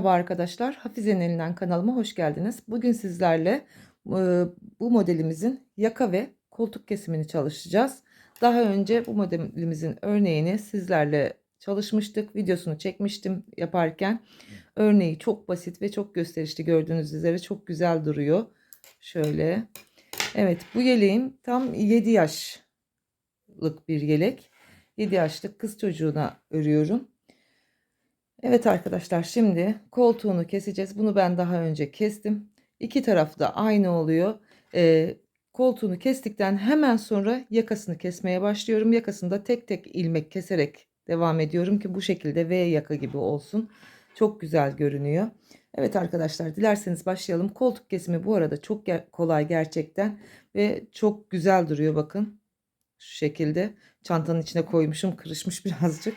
Merhaba arkadaşlar, Hafize'nin elinden kanalıma hoş geldiniz. Bugün sizlerle e, bu modelimizin yaka ve koltuk kesimini çalışacağız. Daha önce bu modelimizin örneğini sizlerle çalışmıştık. Videosunu çekmiştim yaparken. Örneği çok basit ve çok gösterişli gördüğünüz üzere çok güzel duruyor. Şöyle. Evet bu yeleğim tam 7 yaşlık bir yelek. 7 yaşlık kız çocuğuna örüyorum. Evet arkadaşlar şimdi koltuğunu keseceğiz. Bunu ben daha önce kestim. İki tarafı da aynı oluyor. Ee, koltuğunu kestikten hemen sonra yakasını kesmeye başlıyorum. Yakasında tek tek ilmek keserek devam ediyorum ki bu şekilde V yaka gibi olsun. Çok güzel görünüyor. Evet arkadaşlar dilerseniz başlayalım. Koltuk kesimi bu arada çok kolay gerçekten ve çok güzel duruyor bakın. Şu şekilde çantanın içine koymuşum kırışmış birazcık.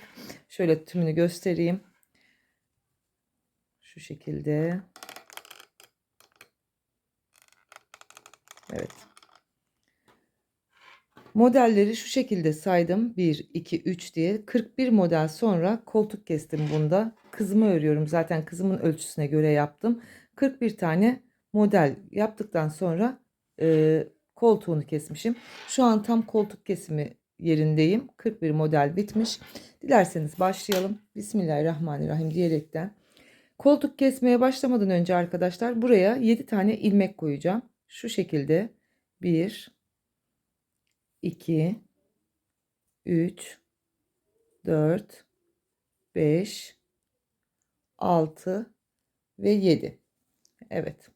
Şöyle tümünü göstereyim. Şu şekilde. Evet. Modelleri şu şekilde saydım. 1, 2, 3 diye. 41 model sonra koltuk kestim bunda. Kızımı örüyorum. Zaten kızımın ölçüsüne göre yaptım. 41 tane model yaptıktan sonra e, koltuğunu kesmişim. Şu an tam koltuk kesimi yerindeyim. 41 model bitmiş. Dilerseniz başlayalım. Bismillahirrahmanirrahim diyerekten Koltuk kesmeye başlamadan önce arkadaşlar buraya 7 tane ilmek koyacağım. Şu şekilde 1 2 3 4 5 6 ve 7. Evet.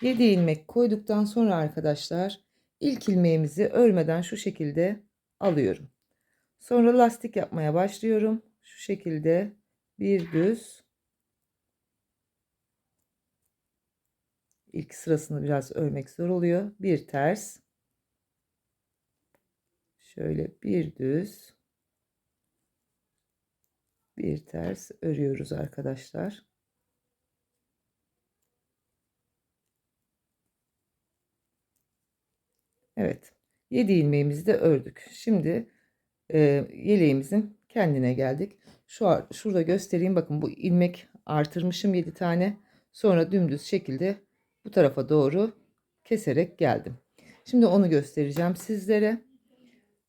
7 ilmek koyduktan sonra arkadaşlar ilk ilmeğimizi örmeden şu şekilde alıyorum. Sonra lastik yapmaya başlıyorum. Şu şekilde bir düz İlk sırasını biraz örmek zor oluyor. Bir ters. Şöyle bir düz. Bir ters örüyoruz arkadaşlar. Evet. 7 ilmeğimizi de ördük. Şimdi e, yeleğimizin kendine geldik. Şu şurada göstereyim. Bakın bu ilmek artırmışım 7 tane. Sonra dümdüz şekilde bu tarafa doğru keserek geldim. Şimdi onu göstereceğim sizlere.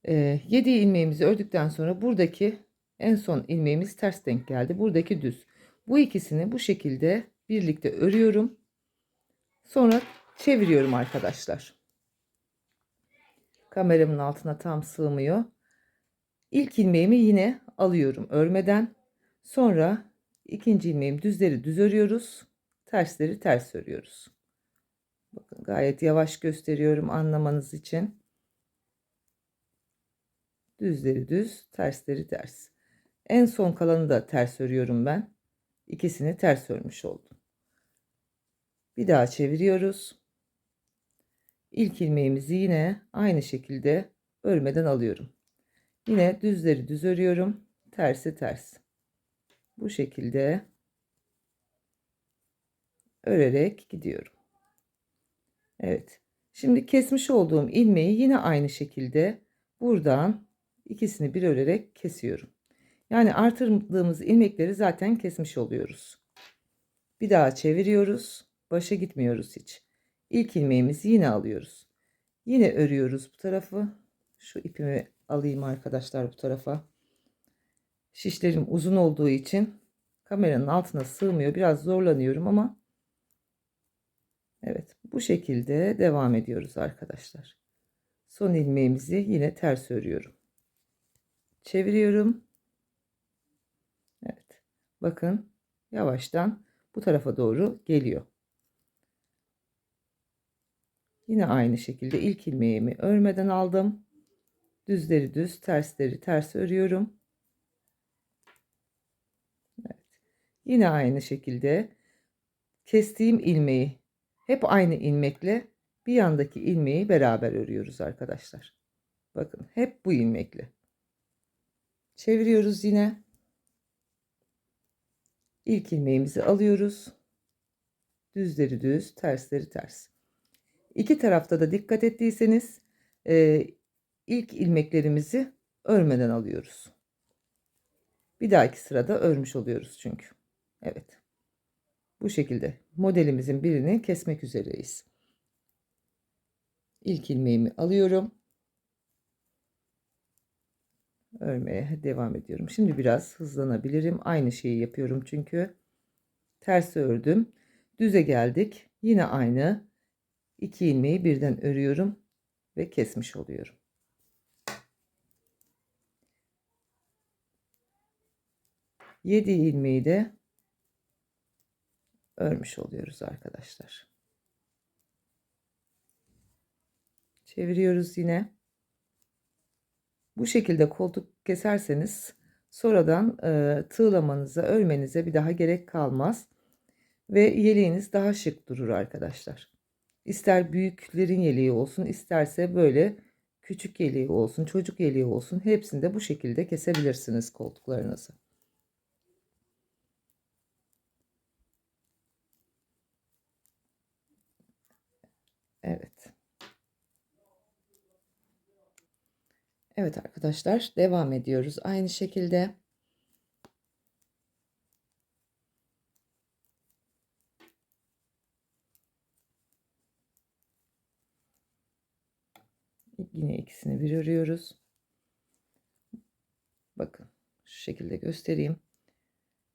E, ee, 7 ilmeğimizi ördükten sonra buradaki en son ilmeğimiz ters denk geldi. Buradaki düz. Bu ikisini bu şekilde birlikte örüyorum. Sonra çeviriyorum arkadaşlar. Kameramın altına tam sığmıyor. İlk ilmeğimi yine alıyorum örmeden. Sonra ikinci ilmeğim düzleri düz örüyoruz. Tersleri ters örüyoruz. Bakın gayet yavaş gösteriyorum anlamanız için. Düzleri düz, tersleri ters. En son kalanı da ters örüyorum ben. İkisini ters örmüş oldum. Bir daha çeviriyoruz. İlk ilmeğimizi yine aynı şekilde örmeden alıyorum. Yine düzleri düz örüyorum. Tersi ters. Bu şekilde örerek gidiyorum. Evet. Şimdi kesmiş olduğum ilmeği yine aynı şekilde buradan ikisini bir örerek kesiyorum. Yani artırdığımız ilmekleri zaten kesmiş oluyoruz. Bir daha çeviriyoruz. Başa gitmiyoruz hiç. İlk ilmeğimizi yine alıyoruz. Yine örüyoruz bu tarafı. Şu ipimi alayım arkadaşlar bu tarafa. Şişlerim uzun olduğu için kameranın altına sığmıyor. Biraz zorlanıyorum ama Evet bu şekilde devam ediyoruz arkadaşlar. Son ilmeğimizi yine ters örüyorum. Çeviriyorum. Evet. Bakın yavaştan bu tarafa doğru geliyor. Yine aynı şekilde ilk ilmeğimi örmeden aldım. Düzleri düz, tersleri ters örüyorum. Evet. Yine aynı şekilde kestiğim ilmeği hep aynı ilmekle bir yandaki ilmeği beraber örüyoruz arkadaşlar. Bakın hep bu ilmekle. Çeviriyoruz yine. İlk ilmeğimizi alıyoruz. Düzleri düz, tersleri ters. İki tarafta da dikkat ettiyseniz e, ilk ilmeklerimizi örmeden alıyoruz. Bir dahaki sırada örmüş oluyoruz çünkü. Evet. Bu şekilde modelimizin birini kesmek üzereyiz. İlk ilmeğimi alıyorum. Örmeye devam ediyorum. Şimdi biraz hızlanabilirim. Aynı şeyi yapıyorum çünkü. Ters ördüm. Düze geldik. Yine aynı. iki ilmeği birden örüyorum ve kesmiş oluyorum. Yedi ilmeği de örmüş oluyoruz arkadaşlar. Çeviriyoruz yine. Bu şekilde koltuk keserseniz sonradan e, tığlamanıza, örmenize bir daha gerek kalmaz. Ve yeleğiniz daha şık durur arkadaşlar. İster büyüklerin yeleği olsun, isterse böyle küçük yeleği olsun, çocuk yeleği olsun. Hepsini de bu şekilde kesebilirsiniz koltuklarınızı. Evet. Evet arkadaşlar devam ediyoruz. Aynı şekilde yine ikisini bir örüyoruz. Bakın şu şekilde göstereyim.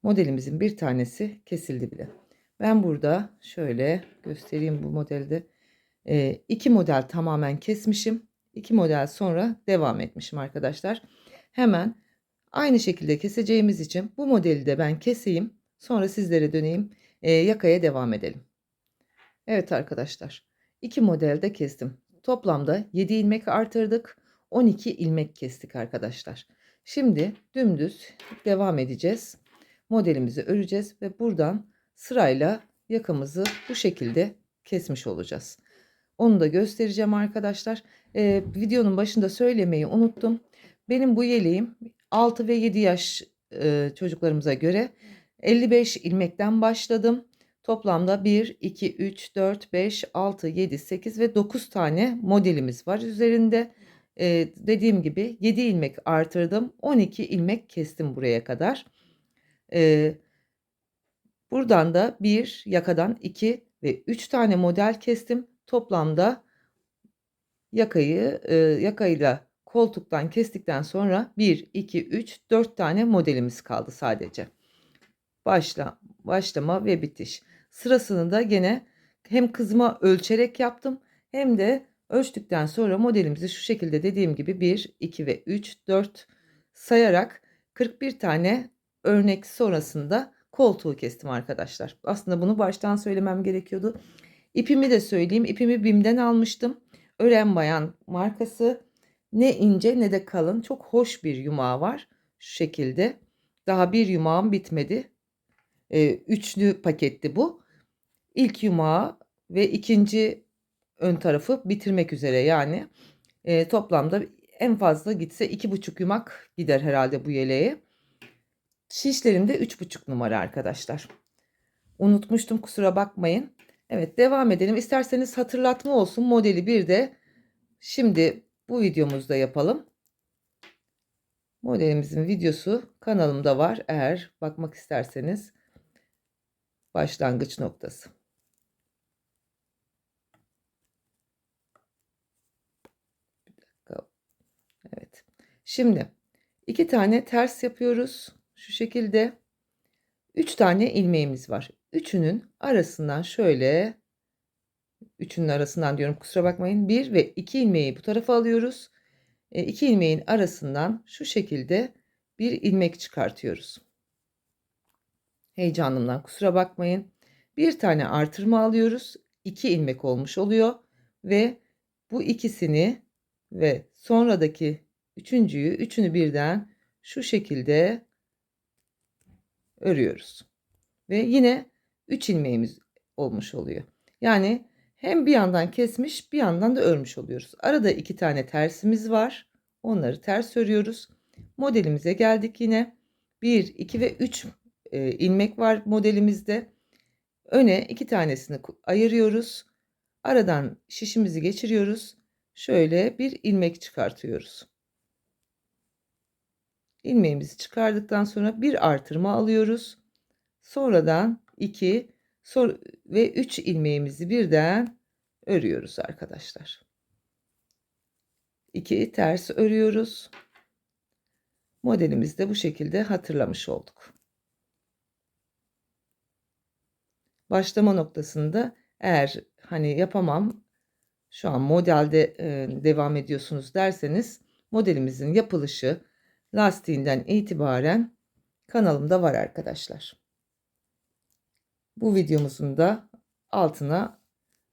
Modelimizin bir tanesi kesildi bile. Ben burada şöyle göstereyim bu modelde. E, iki model tamamen kesmişim. 2 model sonra devam etmişim arkadaşlar. Hemen aynı şekilde keseceğimiz için bu modeli de ben keseyim. Sonra sizlere döneyim. E, yakaya devam edelim. Evet arkadaşlar. 2 modelde kestim. Toplamda 7 ilmek artırdık. 12 ilmek kestik arkadaşlar. Şimdi dümdüz devam edeceğiz. Modelimizi öreceğiz ve buradan sırayla yakamızı bu şekilde kesmiş olacağız. Onu da göstereceğim arkadaşlar. Ee, videonun başında söylemeyi unuttum. Benim bu yeleğim 6 ve 7 yaş e, çocuklarımıza göre 55 ilmekten başladım. Toplamda 1, 2, 3, 4, 5, 6, 7, 8 ve 9 tane modelimiz var üzerinde. Ee, dediğim gibi 7 ilmek artırdım. 12 ilmek kestim buraya kadar. Ee, buradan da 1, yakadan 2 ve 3 tane model kestim. Toplamda yakayı e, yakayla koltuktan kestikten sonra 1, 2, 3, 4 tane modelimiz kaldı sadece. Başla, başlama ve bitiş. Sırasını da gene hem kızma ölçerek yaptım hem de ölçtükten sonra modelimizi şu şekilde dediğim gibi 1, 2 ve 3, 4 sayarak 41 tane örnek sonrasında koltuğu kestim arkadaşlar. Aslında bunu baştan söylemem gerekiyordu. İpimi de söyleyeyim. İpimi BİM'den almıştım. Ören Bayan markası. Ne ince ne de kalın. Çok hoş bir yumağı var. Şu şekilde. Daha bir yumağım bitmedi. Ee, üçlü paketti bu. İlk yumağı ve ikinci ön tarafı bitirmek üzere yani. E, toplamda en fazla gitse iki buçuk yumak gider herhalde bu yeleğe. Şişlerim de üç buçuk numara arkadaşlar. Unutmuştum kusura bakmayın. Evet devam edelim. İsterseniz hatırlatma olsun modeli bir de şimdi bu videomuzda yapalım. Modelimizin videosu kanalımda var. Eğer bakmak isterseniz başlangıç noktası. Evet. Şimdi iki tane ters yapıyoruz. Şu şekilde. Üç tane ilmeğimiz var. Üçünün arasından şöyle üçünün arasından diyorum kusura bakmayın. Bir ve iki ilmeği bu tarafa alıyoruz. E, iki ilmeğin arasından şu şekilde bir ilmek çıkartıyoruz. Heyecanımdan kusura bakmayın. Bir tane artırma alıyoruz. iki ilmek olmuş oluyor. Ve bu ikisini ve sonradaki üçüncüyü üçünü birden şu şekilde örüyoruz. Ve yine 3 ilmeğimiz olmuş oluyor. Yani hem bir yandan kesmiş bir yandan da örmüş oluyoruz. Arada iki tane tersimiz var. Onları ters örüyoruz. Modelimize geldik yine. 1, 2 ve 3 e, ilmek var modelimizde. Öne iki tanesini ayırıyoruz. Aradan şişimizi geçiriyoruz. Şöyle bir ilmek çıkartıyoruz. İlmeğimizi çıkardıktan sonra bir artırma alıyoruz. Sonradan 2, Sor ve 3 ilmeğimizi birden örüyoruz arkadaşlar. 2 ters örüyoruz. Modelimizde bu şekilde hatırlamış olduk. Başlama noktasında eğer hani yapamam şu an modelde e, devam ediyorsunuz derseniz modelimizin yapılışı lastiğinden itibaren kanalımda var arkadaşlar. Bu videomuzun da altına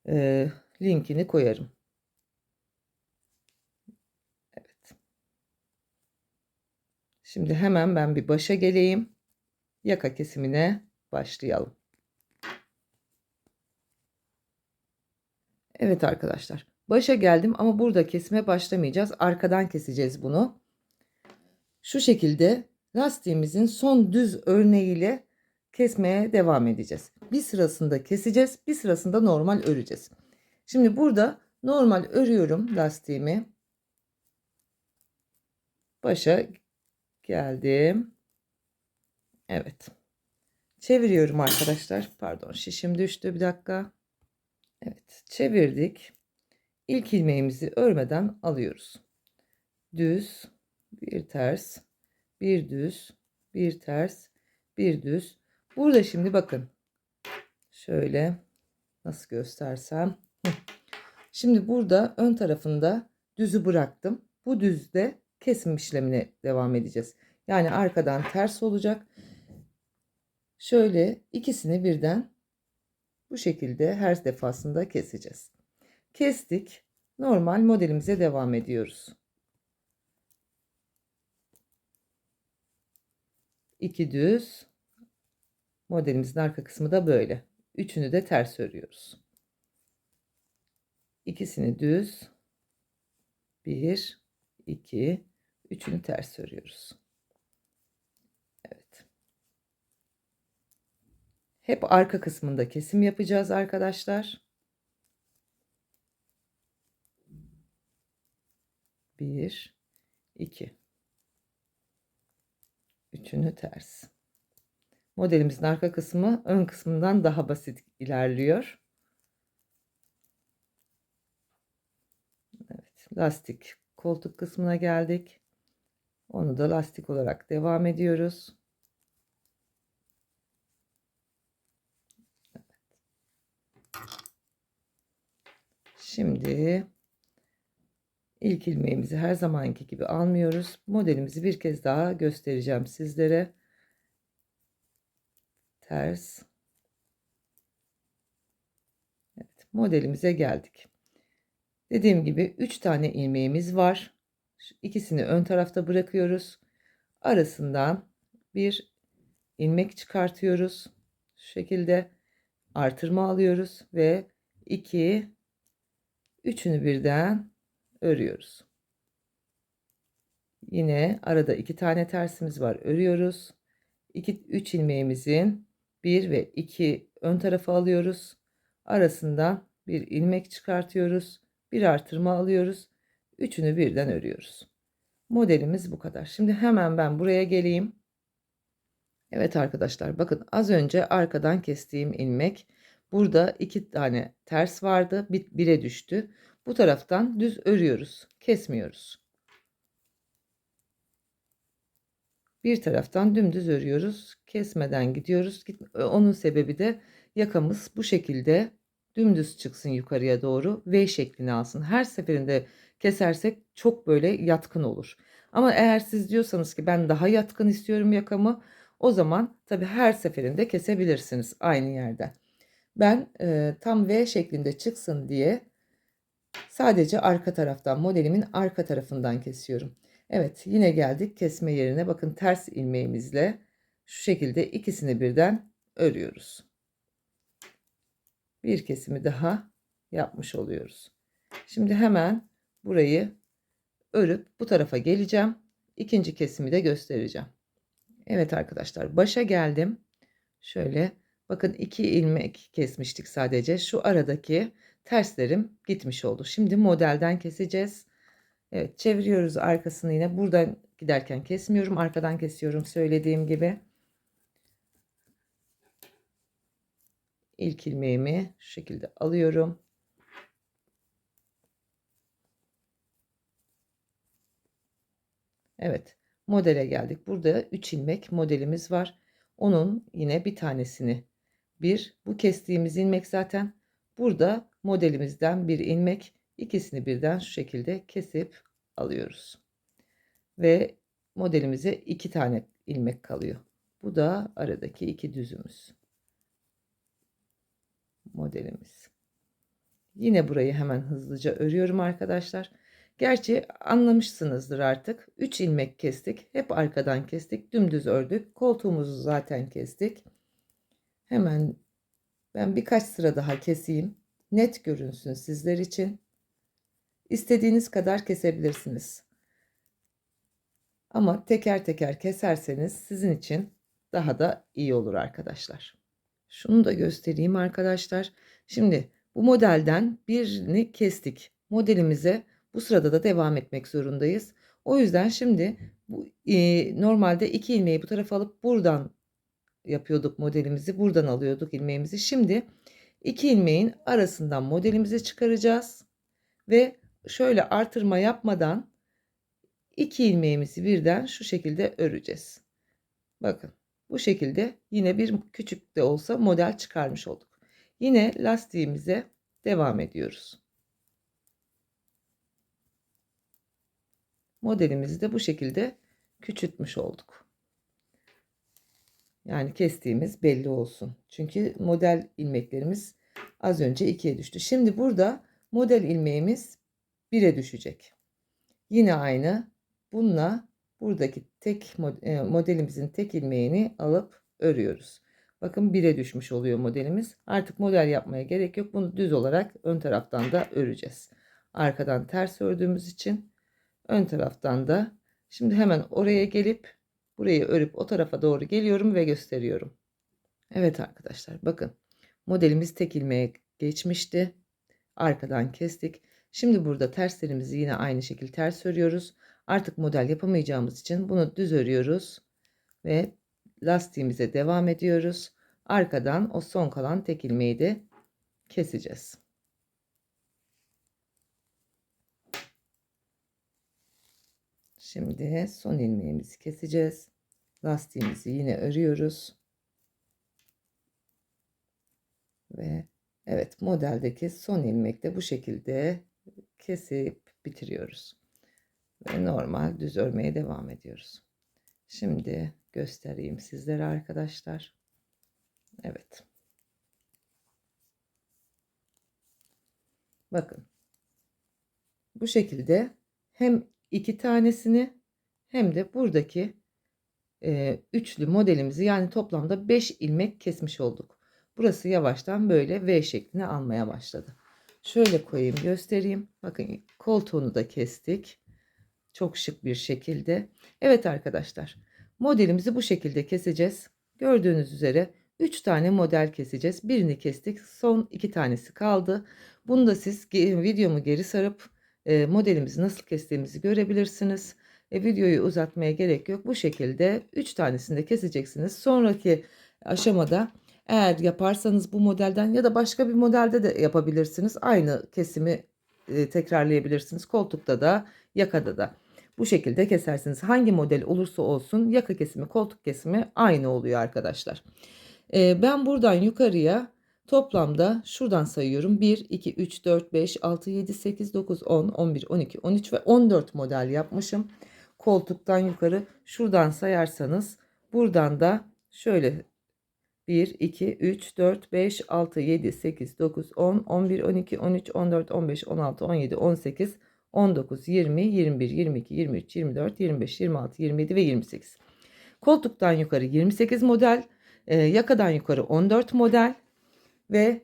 e, linkini koyarım. Evet. Şimdi hemen ben bir başa geleyim. Yaka kesimine başlayalım. Evet arkadaşlar. Başa geldim ama burada kesime başlamayacağız. Arkadan keseceğiz bunu. Şu şekilde lastiğimizin son düz örneğiyle kesmeye devam edeceğiz. Bir sırasında keseceğiz, bir sırasında normal öreceğiz. Şimdi burada normal örüyorum lastiğimi. Başa geldim. Evet. Çeviriyorum arkadaşlar. Pardon şişim düştü bir dakika. Evet çevirdik. İlk ilmeğimizi örmeden alıyoruz. Düz, bir ters, bir düz, bir ters, bir düz. Burada şimdi bakın. Şöyle nasıl göstersem. Şimdi burada ön tarafında düzü bıraktım. Bu düzde kesim işlemine devam edeceğiz. Yani arkadan ters olacak. Şöyle ikisini birden bu şekilde her defasında keseceğiz. Kestik. Normal modelimize devam ediyoruz. 2 düz. Modelimizin arka kısmı da böyle. Üçünü de ters örüyoruz. İkisini düz. 1 2 üçünü ters örüyoruz. Evet. Hep arka kısmında kesim yapacağız arkadaşlar. 1 2 Üçünü ters. Modelimizin arka kısmı ön kısmından daha basit ilerliyor. Evet, lastik koltuk kısmına geldik. Onu da lastik olarak devam ediyoruz. Evet. Şimdi İlk ilmeğimizi her zamanki gibi almıyoruz. Modelimizi bir kez daha göstereceğim sizlere. Ters. Evet, modelimize geldik. Dediğim gibi 3 tane ilmeğimiz var. İkisini ön tarafta bırakıyoruz. Arasından bir ilmek çıkartıyoruz. Şu şekilde artırma alıyoruz ve 2 üçünü birden örüyoruz. Yine arada iki tane tersimiz var. Örüyoruz. 2 3 ilmeğimizin 1 ve 2 ön tarafa alıyoruz. Arasından bir ilmek çıkartıyoruz. Bir artırma alıyoruz. Üçünü birden örüyoruz. Modelimiz bu kadar. Şimdi hemen ben buraya geleyim. Evet arkadaşlar bakın az önce arkadan kestiğim ilmek burada iki tane ters vardı. Bir, bire düştü. Bu taraftan düz örüyoruz. Kesmiyoruz. Bir taraftan dümdüz örüyoruz. Kesmeden gidiyoruz. Onun sebebi de yakamız bu şekilde dümdüz çıksın yukarıya doğru V şeklini alsın. Her seferinde kesersek çok böyle yatkın olur. Ama eğer siz diyorsanız ki ben daha yatkın istiyorum yakamı o zaman tabi her seferinde kesebilirsiniz aynı yerden. Ben e, tam V şeklinde çıksın diye Sadece arka taraftan modelimin arka tarafından kesiyorum. Evet yine geldik kesme yerine. Bakın ters ilmeğimizle şu şekilde ikisini birden örüyoruz. Bir kesimi daha yapmış oluyoruz. Şimdi hemen burayı örüp bu tarafa geleceğim. İkinci kesimi de göstereceğim. Evet arkadaşlar başa geldim. Şöyle bakın iki ilmek kesmiştik sadece. Şu aradaki terslerim gitmiş oldu. Şimdi modelden keseceğiz. Evet çeviriyoruz arkasını yine. Buradan giderken kesmiyorum. Arkadan kesiyorum söylediğim gibi. ilk ilmeğimi şu şekilde alıyorum. Evet, modele geldik. Burada 3 ilmek modelimiz var. Onun yine bir tanesini bir bu kestiğimiz ilmek zaten burada modelimizden bir ilmek ikisini birden şu şekilde kesip alıyoruz. Ve modelimize iki tane ilmek kalıyor. Bu da aradaki iki düzümüz. Modelimiz. Yine burayı hemen hızlıca örüyorum arkadaşlar. Gerçi anlamışsınızdır artık. 3 ilmek kestik. Hep arkadan kestik. Dümdüz ördük. Koltuğumuzu zaten kestik. Hemen ben birkaç sıra daha keseyim. Net görünsün sizler için. İstediğiniz kadar kesebilirsiniz. Ama teker teker keserseniz sizin için daha da iyi olur arkadaşlar. Şunu da göstereyim arkadaşlar. Şimdi bu modelden birini kestik. Modelimize bu sırada da devam etmek zorundayız. O yüzden şimdi bu e, normalde iki ilmeği bu tarafa alıp buradan yapıyorduk modelimizi. Buradan alıyorduk ilmeğimizi. Şimdi iki ilmeğin arasından modelimizi çıkaracağız. Ve şöyle artırma yapmadan iki ilmeğimizi birden şu şekilde öreceğiz. Bakın bu şekilde yine bir küçük de olsa model çıkarmış olduk. Yine lastiğimize devam ediyoruz. Modelimizi de bu şekilde küçültmüş olduk. Yani kestiğimiz belli olsun. Çünkü model ilmeklerimiz az önce ikiye düştü. Şimdi burada model ilmeğimiz 1'e düşecek. Yine aynı. Bununla buradaki tek e, modelimizin tek ilmeğini alıp örüyoruz. Bakın 1'e düşmüş oluyor modelimiz. Artık model yapmaya gerek yok. Bunu düz olarak ön taraftan da öreceğiz. Arkadan ters ördüğümüz için ön taraftan da şimdi hemen oraya gelip burayı örüp o tarafa doğru geliyorum ve gösteriyorum. Evet arkadaşlar bakın modelimiz tek ilmeğe geçmişti. Arkadan kestik. Şimdi burada terslerimizi yine aynı şekilde ters örüyoruz. Artık model yapamayacağımız için bunu düz örüyoruz ve lastiğimize devam ediyoruz. Arkadan o son kalan tek ilmeği de keseceğiz. Şimdi son ilmeğimizi keseceğiz. Lastiğimizi yine örüyoruz. Ve evet modeldeki son ilmek de bu şekilde kesip bitiriyoruz. Ve normal düz örmeye devam ediyoruz. Şimdi göstereyim sizlere arkadaşlar. Evet. Bakın. Bu şekilde hem iki tanesini hem de buradaki e, üçlü modelimizi yani toplamda 5 ilmek kesmiş olduk. Burası yavaştan böyle V şeklini almaya başladı. Şöyle koyayım göstereyim. Bakın koltuğunu da kestik. Çok şık bir şekilde. Evet arkadaşlar modelimizi bu şekilde keseceğiz. Gördüğünüz üzere 3 tane model keseceğiz. Birini kestik. Son 2 tanesi kaldı. Bunu da siz videomu geri sarıp e, modelimizi nasıl kestiğimizi görebilirsiniz. E, videoyu uzatmaya gerek yok. Bu şekilde 3 tanesini de keseceksiniz. Sonraki aşamada eğer yaparsanız bu modelden ya da başka bir modelde de yapabilirsiniz. Aynı kesimi e, tekrarlayabilirsiniz. Koltukta da yakada da. Bu şekilde kesersiniz. Hangi model olursa olsun yaka kesimi, koltuk kesimi aynı oluyor arkadaşlar. E, ben buradan yukarıya toplamda şuradan sayıyorum. 1, 2, 3, 4, 5, 6, 7, 8, 9, 10, 11, 12, 13 ve 14 model yapmışım. Koltuktan yukarı şuradan sayarsanız buradan da şöyle 1, 2, 3, 4, 5, 6, 7, 8, 9, 10, 11, 12, 13, 14, 15, 16, 17, 18, 19, 20, 21, 22, 23, 24, 25, 26, 27 ve 28. Koltuktan yukarı 28 model, e, yakadan yukarı 14 model ve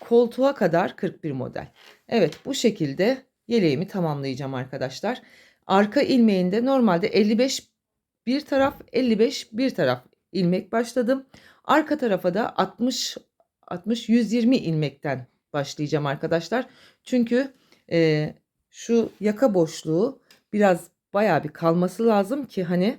koltuğa kadar 41 model. Evet bu şekilde yeleğimi tamamlayacağım arkadaşlar. Arka ilmeğinde normalde 55 bir taraf 55 bir taraf ilmek başladım. Arka tarafa da 60 60 120 ilmekten başlayacağım arkadaşlar. Çünkü e, şu yaka boşluğu biraz baya bir kalması lazım ki hani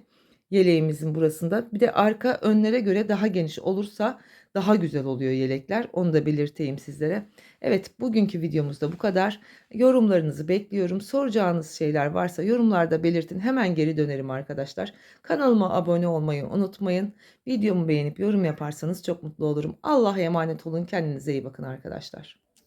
yeleğimizin burasında. Bir de arka önlere göre daha geniş olursa daha güzel oluyor yelekler. Onu da belirteyim sizlere. Evet bugünkü videomuzda bu kadar. Yorumlarınızı bekliyorum. Soracağınız şeyler varsa yorumlarda belirtin. Hemen geri dönerim arkadaşlar. Kanalıma abone olmayı unutmayın. Videomu beğenip yorum yaparsanız çok mutlu olurum. Allah'a emanet olun. Kendinize iyi bakın arkadaşlar.